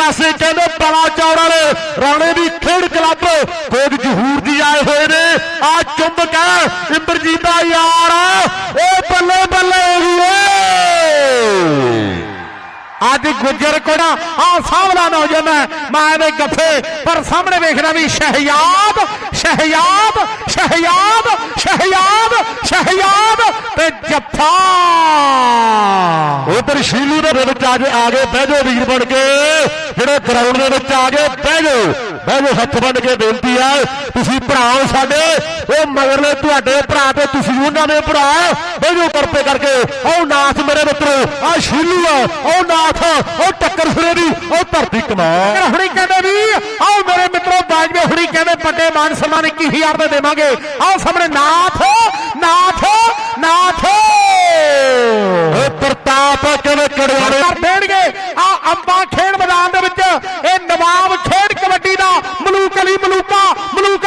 ਪਾਸੇ ਕਹਿੰਦੇ ਬੜਾ ਚੌੜ ਰਾਣੇ ਦੀ ਖੇਡ ਕਲੱਬ ਕੋਦ ਜਹੂਰ ਜੀ ਆਏ ਹੋਏ ਨੇ। ਆ ਚੁੰਬਕ ਹੈ, ਇੰਦਰਜੀਤ ਦਾ ਯਾਰ, ਓ ਬੱਲੇ ਬੱਲੇ ਵੀਏ ਅੱਜ ਗੁੱਜਰ ਕੋੜਾ ਆ ਸਾਹਮਣਾ ਨੌਜਵਾਨ ਹੈ, ਮੈਂ ਦੇ ਗੱਫੇ, ਪਰ ਸਾਹਮਣੇ ਵੇਖਣਾ ਵੀ ਸ਼ਹਿਯਾਦ ਸ਼ਹਿਯਾਦ ਸ਼ਹਿਯਾਦ ਸ਼ਹਿਯਾਦ ਸ਼ਹਿਯਾਦ ਤੇ ਜੱਫਾ। ਉਧਰ ਸ਼ੀਲੂ ਦੇ ਵਿੱਚ ਆ ਗਏ ਆ ਗਏ ਬਹਿ ਜਾਓ ਵੀਰ ਬਣ ਕੇ। ਜਿਹੜੇ ਗਰਾਊਂਡ ਦੇ ਵਿੱਚ ਆ ਗਏ ਬਹਿ ਜਾਓ। ਬਹਿ ਜਾਓ, ਹੱਥ ਬੰਨ ਕੇ ਬੇਨਤੀ ਆ। ਤੁਸੀਂ ਭਰਾ ਹੋ ਸਾਡੇ। ਉਹ ਮਗਰਲੇ ਤੁਹਾਡੇ ਭਰਾ ਤੇ ਤੁਸੀਂ ਉਹਨਾਂ ਦੇ ਭਰਾ। ਬਹਿ ਜਾਓ ਕਰਪੇ ਕਰਕੇ। ਉਹ ਨਾਥ ਮੇਰੇ ਮਿੱਤਰੋ ਆ ਸ਼ੀਲੂ ਆ। ਉਹ ਨਾਥ ਉਹ ਟੱਕਰ ਫਿਰੇ ਦੀ ਉਹ ਧਰਤੀ ਕਮਾਲ। ਹੁਣੀ ਕਹਿੰਦੇ ਵੀ, ਆਓ ਮੇਰੇ ਮਿੱਤਰੋ, ਬਾਜਵੇ ਹੁਣੀ ਕਹਿੰਦੇ ਪੱਟੇ ਮਾਨ ਸਨਮਾਨ 21000 ਦੇ ਦੇਵਾਂਗੇ। ਆਓ ਸਾਹਮਣੇ ਨਾਥ।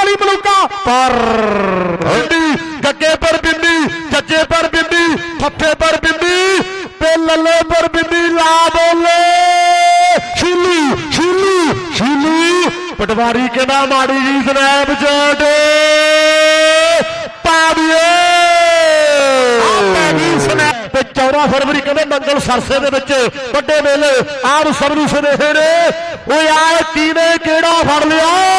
ਮਲੂਕ ਮਲੂਕਾ ਪਰ ਬਿੰਦੀ, ਗੱਗੇ ਪਰ ਬਿੰਦੀ ਜੱਜੇ ਪਰ ਬਿੰਦੀ ਠੱਠੇ ਪਰ ਬਿੰਦੀ ਤੇ ਲੱਲੇ ਪਰ ਬਿੰਦੀ, ਲਾ ਬੋਲੇ। ਸ਼ੀਲੂ ਸ਼ੀਲੂ ਸ਼ੀਲੂ ਪਟਵਾਰੀ ਕਹਿੰਦਾ ਮਾੜੀ ਜੀ ਸਨੈਪ ਚਾਟ। ਪਾ ਦਿਓ। ਤੇ 14 ਫਰਵਰੀ ਕਹਿੰਦੇ ਮੰਗਲ ਸਰਸੇ ਦੇ ਵਿੱਚ ਵੱਡੇ ਮੇਲੇ। ਆਪ ਸਭ ਨੂੰ ਸੁਨੇਹੇ ਨੇ। ਓਏ ਆ ਕੀਨੇ ਕਿਹੜਾ ਫੜ ਲਿਆ?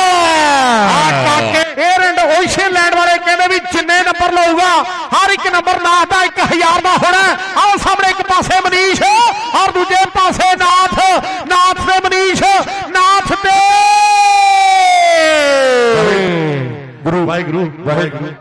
ਇੱਕ ਨੰਬਰ ਨਾਥ ਦਾ 1000 ਦਾ ਹੋਣਾ ਆਓ ਸਾਹਮਣੇ ਇੱਕ ਪਾਸੇ ਮਨੀਸ਼, ਔਰ ਦੂਜੇ ਪਾਸੇ ਨਾਥ। ਨਾਥ ਤੇ ਮਨੀਸ਼, ਨਾਥ ਤੇ ਗੁਰੂ ਵਾਹਿਗੁਰੂ ਵਾਹਿਗੁਰੂ।